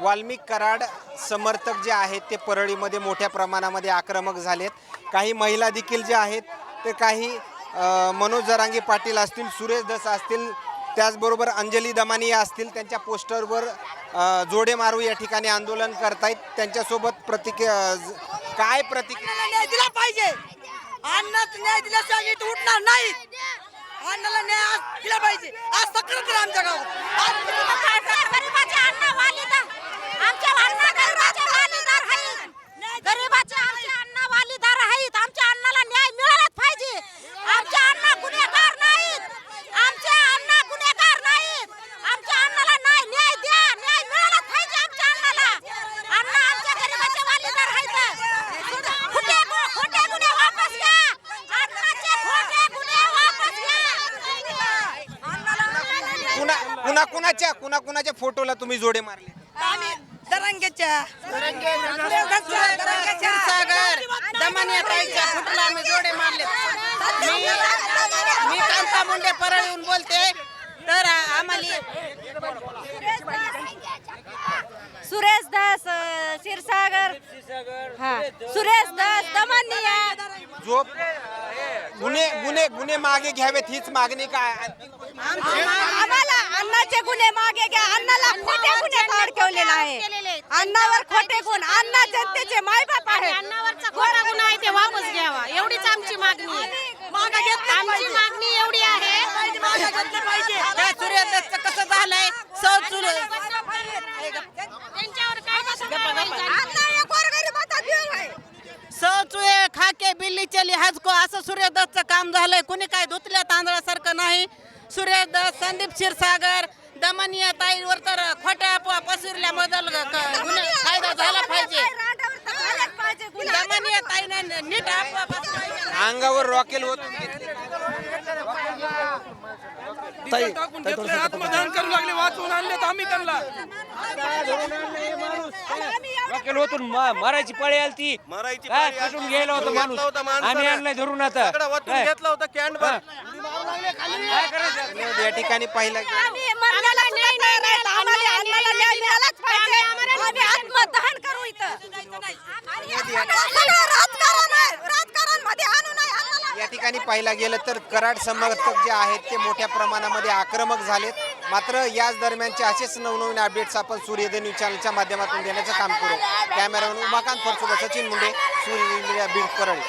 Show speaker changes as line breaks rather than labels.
वाल्मिक कराड समर्थक जे आहेत ते परळीमध्ये मोठ्या प्रमाणामध्ये आक्रमक झालेत. काही महिला देखील जे आहेत ते काही मनोज जरांगे पाटील असतील सुरेश दस असतील त्याचबरोबर अंजली दमानी असतील त्यांच्या पोस्टरवर जोडे मारू या ठिकाणी आंदोलन करतायत. त्यांच्यासोबत प्रतिक्रिया काय प्रतिक्रिया
न्याय दिला पाहिजे. न्याय दिल्याशिवाय इथं उठणार नाही. न्याय आज दिला पाहिजे. आज करा आमच्या गावात. आज
गरीबाचे अन्न वालीदार आमच्या अण्णा गरीबाचे वालीदार आहेत गरीबाचे आमचे अण्णा वालीदार आहेत आमच्या अण्णाला न्याय मिळालाच पाहिजे आमच्या अण्णा गुन्हेगार नाहीत आमचे अण्णा गुन्हेगार नाहीत आमच्या अण्णाला न्याय न्याय द्या न्याय मिळालाच पाहिजे आमच्या अण्णाला अण्णा आमच्या गरीबाचे वालीदार आहेत खोटे गु- खोटे गुन्हे वापस घ्या अण्णाचे खोटे गुन्हे वापस घ्या
कुणा कुणा कुणाच्या कुणा कुणाच्या फोटोला तुम्ही जोडे मारले?
आम्ही दरंगेच्या.
फुटला आम्ही जोडे मारले. मी मी कांता मुंडे परळीहून बोलते. तर आम्हाला
सुरेश दास क्षीरसागर. हा सुरेश दास दमनिया.
जो गुन्हे गुन्हे गुन्हे मागे घ्यावेत हीच मागणी काय
गुन्हे मागे घ्या. अन्नाला खोटे गुन्हे अडकवलेला आहे. अन्नावर खोटे गुण अण्णा जनतेचे मायबाप आहे
अन्नावरचा खोटा गुन्हा आहे ते वापस घ्यावा. एवढीच आमची मागणी आहे. आमची मागणी एवढी आहे.
त्या सूर्यदत्त कसं झालंय? सौ चुल.
त्यांच्यावर काय
सौ चुये खाके बिल्ली चली हजको असं सूर्यदत्तचं काम झालंय. कुणी काय धुतल्या तांदळासारखं नाही? सूर्यदत्त संदीप क्षीरसागर दमनिया ताईवर तर खोट्या अफवा पसरल्याबद्दल ग- गुन्हे फायदा झाला पाहिजे. दमनिया ताईनं नीट.
अंगावर रॉकेल होत
आत्मदहन करू लागले वाचवून आणले तर आम्ही त्यांना.
वकील होतून मारायची पळी आली ती.
मारायची
काय. कुठून गेला होता माणूस. आम्ही आणलाय धरून आता?
घेतलं होतं कॅन्ड भर
काय करायचं?
या ठिकाणी पाहिलं.
आम्हाला अन्नाला न्याय मिळालाच पाहिजे आम्ही आत्मदहन करू इथं.
या ठिकाणी पाहिला गेलं तर कराड समर्थक जे आहेत ते मोठ्या प्रमाणामध्ये आक्रमक झालेत. मात्र याच दरम्यानचे असेच नवनवीन अपडेट्स आपण सूर्योदय न्यूज चॅनलच्या माध्यमातून देण्याचं काम करू. कॅमेरामॅन उमाकांत फरसोबत सचिन मुंडे सूर्य बीड परळी.